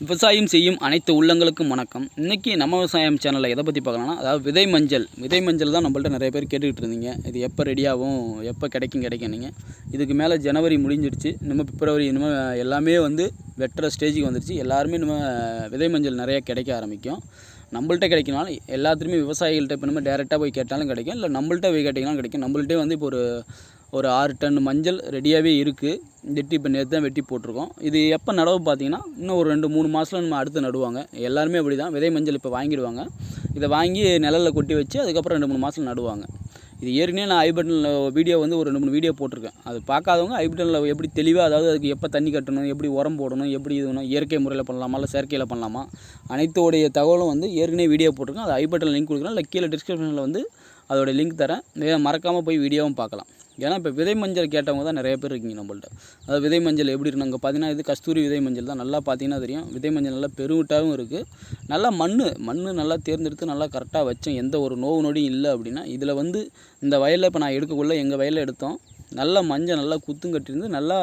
விவசாயம் செய்யும் அனைத்து உள்ளங்களுக்கும் வணக்கம். இன்றைக்கி நம்ம விவசாயம் சேனலில் எதை பற்றி பார்க்கலாம்னா அதாவது விதை மஞ்சள். விதை மஞ்சள் தான் நம்மள்ட்ட நிறைய பேர் கேட்டுக்கிட்டு இருந்தீங்க. இது எப்போ ரெடியாகும் எப்போ கிடைக்கும் கிடைக்கும் நீங்கள் இதுக்கு மேலே ஜனவரி முடிஞ்சிடுச்சு நம்ம பிப்ரவரி இனிமேல் எல்லாமே வந்து வெட்டுற ஸ்டேஜுக்கு வந்துடுச்சு எல்லாருமே நம்ம விதை மஞ்சள் நிறையா கிடைக்க ஆரம்பிக்கும். நம்மள்ட்ட கிடைக்கினாலும் எல்லாத்துலேயுமே விவசாயிகள்கிட்ட இப்போ நம்ம டேரெக்டாக போய் கேட்டாலும் கிடைக்கும். இல்லை நம்மள்ட்ட போய் கேட்டிங்கனாலும் கிடைக்கும். நம்மள்ட்டே வந்து இப்போ ஒரு ஒரு ஆறு டன் மஞ்சள் ரெடியாகவே இருக்குது வெட்டி இப்போ நேற்று தான் வெட்டி போட்டிருக்கோம். இது எப்போ நடவு பார்த்தீங்கன்னா இன்னும் ஒரு ரெண்டு மூணு மாதத்தில் நம்ம அடுத்து நடுவாங்க. எல்லாருமே அப்படி தான் விதை மஞ்சள் இப்போ வாங்கிடுவாங்க. இதை வாங்கி நிழலில் கொட்டி வச்சு அதுக்கப்புறம் ரெண்டு மூணு மாதத்தில் நடுவாங்க. இது ஏற்கனவே நான் ஐபட்டனில் வீடியோ வந்து ஒரு ரெண்டு மூணு வீடியோ போட்டிருக்கேன். அது பார்க்காதவங்க ஐபட்டனில் எப்படி தெளிவாக அதாவது அதுக்கு எப்போ தண்ணி கட்டணும் எப்படி உரம் போடணும் எப்படி இது பண்ணணும் இயற்கை முறையில் பண்ணலாமா இல்லை செயற்கையில் பண்ணலாமா? அனைத்துடைய தகவலும் வந்து ஏற்கனவே வீடியோ போட்டிருக்கேன். அது ஐபட்டனில் லிங்க் கொடுக்குறேன். இல்லை கீழே டிஸ்கிரிப்ஷனில் வந்து அதோடய லிங்க் தரேன். மறக்காமல் போய் வீடியோவும் பார்க்கலாம். ஏன்னா இப்போ விதை மஞ்சள் கேட்டவங்க தான் நிறைய பேர் இருக்கீங்க நம்மள்ட்ட. அதாவது விதை மஞ்சள் எப்படி இருக்கு அங்கே பார்த்தீங்கன்னா இது கஸ்தூரி விதை மஞ்சள் தான் நல்லா பார்த்தீங்கன்னா தெரியும். விதை மஞ்சள் நல்லா பெருவிட்டாகவும் இருக்குது நல்லா மண் மண் நல்லா தேர்ந்தெடுத்து நல்லா கரெக்டாக வச்சோம். எந்த ஒரு நோவு நொடியும் இல்லை அப்படின்னா இதில் வந்து இந்த வயலில் இப்போ நான் எடுக்கக்குள்ளே எங்கள் வயலில் எடுத்தோம். நல்லா மஞ்சள் நல்லா குத்தும் கட்டியிருந்து நல்லா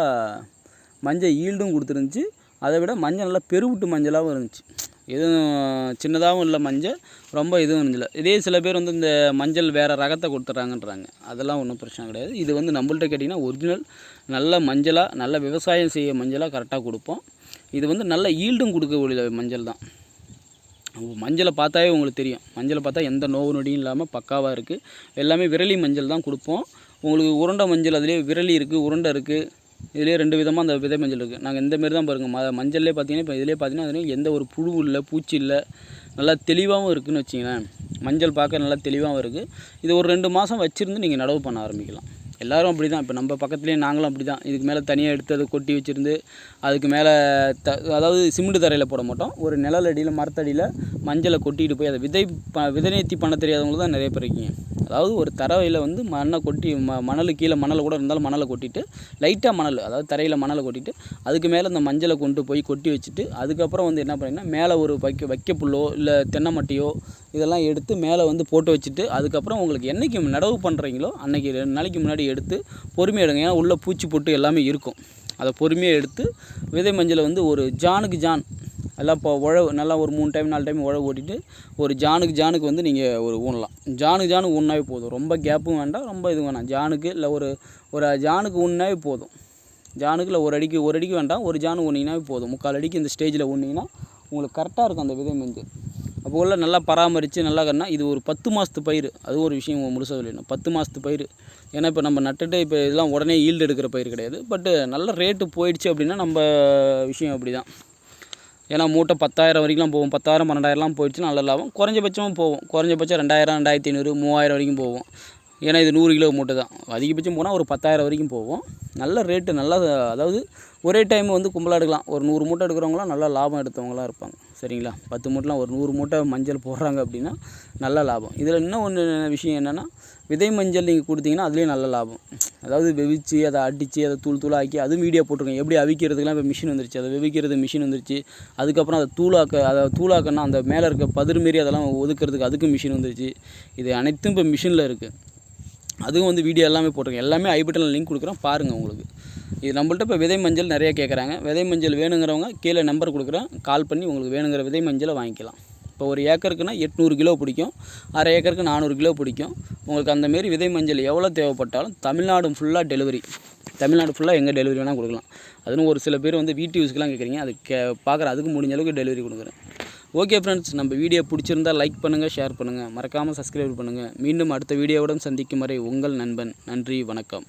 மஞ்சள் ஈல்டும் கொடுத்துருந்துச்சி. அதை விட மஞ்சள் நல்லா பெருவிட்டு மஞ்சளாகவும் இருந்துச்சு. எதுவும் சின்னதாகவும் இல்லை மஞ்சள் ரொம்ப இதுவும் இல்லை. இதே சில பேர் வந்து இந்த மஞ்சள் வேறு ரகத்தை கொடுத்துட்றாங்கன்றாங்க. அதெல்லாம் ஒன்றும் பிரச்சனை கிடையாது. இது வந்து நம்மள்ட்ட கேட்டிங்கன்னா ஒரிஜினல் நல்ல மஞ்சளாக நல்ல விவசாயம் செய்ய மஞ்சளாக கரெக்டாக கொடுப்போம். இது வந்து நல்ல ஈல்டும் கொடுக்கக்கூடிய மஞ்சள் தான். மஞ்சளை பார்த்தாவே உங்களுக்கு தெரியும். மஞ்சளை பார்த்தா எந்த நோவு நொடியும் இல்லாமல் பக்காவாக இருக்குது எல்லாமே விரலி மஞ்சள் தான் கொடுப்போம். உங்களுக்கு உருண்டை மஞ்சள் அதுலேயே விரலி இருக்குது உருண்டை இருக்குது இதுலேயே ரெண்டு விதமாக அந்த விதை மஞ்சள் இருக்குது நாங்கள் இந்த மாரி தான் பாருங்கள் ம மஞ்சள்லேயே பார்த்தீங்கன்னா இப்போ இதிலே பார்த்தீங்கன்னா அதுலேயும் எந்த ஒரு புழு இல்லை பூச்சி இல்லை நல்லா தெளிவாகவும் இருக்குதுன்னு வச்சிங்களேன் மஞ்சள் பார்க்க நல்லா தெளிவாகவும் இருக்குது இது ஒரு ரெண்டு மாதம் வச்சுருந்து நீங்கள் நடவு பண்ண ஆரம்பிக்கலாம். எல்லோரும் அப்படி தான் இப்போ நம்ம பக்கத்துலேயே நாங்களும் அப்படி தான் இதுக்கு மேலே தனியாக எடுத்து அதை கொட்டி வச்சுருந்து அதுக்கு மேலே த அதாவது சிமெண்ட் தரையில் போட மாட்டோம். ஒரு நிழல் அடியில் மரத்தடியில் மஞ்சளை கொட்டிட்டு போய் அதை விதை ப விதை நேர்த்தி பண்ண தெரியாதவங்களும் தான் நிறைய பேர் இருக்கீங்க. அதாவது ஒரு தரையில் வந்து மண்ணை கொட்டி ம மணல் கீழே மணல் கூட இருந்தாலும் மணலை கொட்டிட்டு லைட்டாக மணல் அதாவது தரையில் மணலை கொட்டிட்டு அதுக்கு மேலே அந்த மஞ்சளை கொண்டு போய் கொட்டி வச்சுட்டு அதுக்கப்புறம் வந்து என்ன பண்ணிங்கன்னா மேலே ஒரு வைக்க வைக்க புல்லோ இல்லை தென்னை மட்டையோ இதெல்லாம் எடுத்து மேலே வந்து போட்டு வச்சுட்டு அதுக்கப்புறம் உங்களுக்கு என்றைக்கு நடவு பண்ணுறீங்களோ அன்றைக்கி ரெண்டு நாளைக்கு முன்னாடி எடுத்து பொறுமையாக எடுங்க. ஏன்னா உள்ளே பூச்சி போட்டு எல்லாமே இருக்கும். அதை பொறுமையாக எடுத்து விதை மஞ்சளை வந்து ஒரு ஜானுக்கு ஜான் எல்லாம் இப்போ உழவு நல்லா ஒரு மூணு டைம் நாலு டைம் உழவு ஓட்டிட்டு ஒரு ஜானுக்கு ஜானுக்கு வந்து நீங்கள் ஒரு ஊனலாம். ஜானுக்கு ஜானுக்கு ஊனாவே போதும். ரொம்ப கேப்பும் வேண்டாம் ரொம்ப இது வேணாம். ஜானுக்கு இல்லை ஒரு ஒரு ஜானுக்கு ஊனாவே போதும். ஜானுக்கு இல்லை ஒரு அடிக்கு ஒரு அடிக்கு வேண்டாம் ஒரு ஜானு ஊனிங்கனாவே போதும். முக்கால் அடிக்கு இந்த ஸ்டேஜில் ஊனிங்கன்னா உங்களுக்கு கரெக்டாக இருக்கும் அந்த விதை மஞ்சள் அப்போ உள்ள நல்லா பராமரித்து நல்லா கண்ணா இது ஒரு பத்து மாதத்து பயிர் அது ஒரு விஷயம் முழுசாக சொல்லிடணும். பத்து மாதத்து பயிர் ஏன்னா இப்போ நம்ம நட்டுட்டு இப்போ இதெல்லாம் உடனே ஈல்டு எடுக்கிற பயிர் கிடையாது. பட்டு நல்ல ரேட்டு போயிடுச்சு அப்படின்னா நம்ம விஷயம் அப்படி தான் ஏன்னா மூட்டை பத்தாயிரம் வரைக்கும்லாம் போகும். பத்தாயிரம் பன்னெண்டாயிரம்லாம் போயிடுச்சுன்னா நல்ல லாபம். குறைஞ்சபட்சமும் போகும். குறைஞ்சபட்சம் ரெண்டாயிரம் ரெண்டாயிரத்தி ஐநூறு மூவாயிரம் வரைக்கும் போகும். ஏன்னா இது நூறு கிலோ மூட்டை தான். அதிகபட்சம் போனால் ஒரு பத்தாயிரம் வரைக்கும் போகும். நல்ல ரேட்டு நல்லா அதாவது ஒரே டைம் வந்து கும்பலாக எடுக்கலாம். ஒரு நூறு மூட்டை எடுக்கிறவங்களாம் நல்லா லாபம் எடுத்தவங்களாம் இருப்பாங்க. சரிங்களா? பத்து மூட்டைலாம் ஒரு நூறு மூட்டை மஞ்சள் போடுறாங்க அப்படின்னா நல்ல லாபம். இதில் இன்னும் ஒன்று விஷயம் என்னென்னா விதை மஞ்சள் நீங்கள் கொடுத்தீங்கன்னா அதுலேயும் நல்ல லாபம். அதாவது வெவிச்சு அதை அடித்து அதை தூள் தூளாக்கி அதுவும் வீடியோ போட்டிருக்கேன் எப்படி அவிக்கிறதுக்கெலாம் இப்போ மிஷின் வந்துருச்சு. அதை வெவிக்கிறது மிஷின் வந்துருச்சு. அதுக்கப்புறம் அதை தூளாக்க அதை தூளாக்கன்னா அந்த மேலே இருக்க பதிர் மாரி அதெல்லாம் ஒதுக்கிறதுக்கு அதுக்கும் மிஷின் வந்துருச்சு. இது அனைத்தும் இப்போ மிஷினில் இருக்குது அதுவும் வந்து வீடியோ எல்லாமே போட்டிருக்கேன் எல்லாமே ஐபட்டனில் லிங்க் கொடுக்குறேன் பாருங்கள் உங்களுக்கு. இது நம்மள்ட்ட இப்போ விதை மஞ்சள் நிறைய கேட்குறாங்க விதை மஞ்சள் வேணுங்கிறவங்க கீழே நம்பர் கொடுக்குறேன் கால் பண்ணி உங்களுக்கு வேணுங்கிற விதை மஞ்சளை வாங்கிக்கலாம். இப்போ ஒரு ஏக்கருக்குன்னா எட்நூறு கிலோ பிடிக்கும். அரை ஏக்கருக்கு நானூறு கிலோ பிடிக்கும். உங்களுக்கு அந்தமாரி விதை மஞ்சள் எவ்வளோ தேவைப்பட்டாலும் தமிழ்நாடு ஃபுல்லாக டெலிவரி தமிழ்நாடு ஃபுல்லாக எங்கே டெலிவரி வேணால் கொடுக்கலாம். அதுன்னு ஒரு சில பேர் வந்து வீட்டு யூஸ்க்கெலாம் கேட்குறீங்க அது கே பார்க்குற அதுக்கு முடிஞ்ச அளவுக்கு டெலிவரி கொடுக்குறேன். ஓகே ஃப்ரெண்ட்ஸ் நம்ம வீடியோ பிடிச்சிருந்தால் லைக் பண்ணுங்கள் ஷேர் பண்ணுங்கள் மறக்காமல் சப்ஸ்கிரைப் பண்ணுங்கள் மீண்டும் அடுத்த வீடியோவுடன் சந்திக்கும் வரை உங்கள் நண்பன். நன்றி வணக்கம்.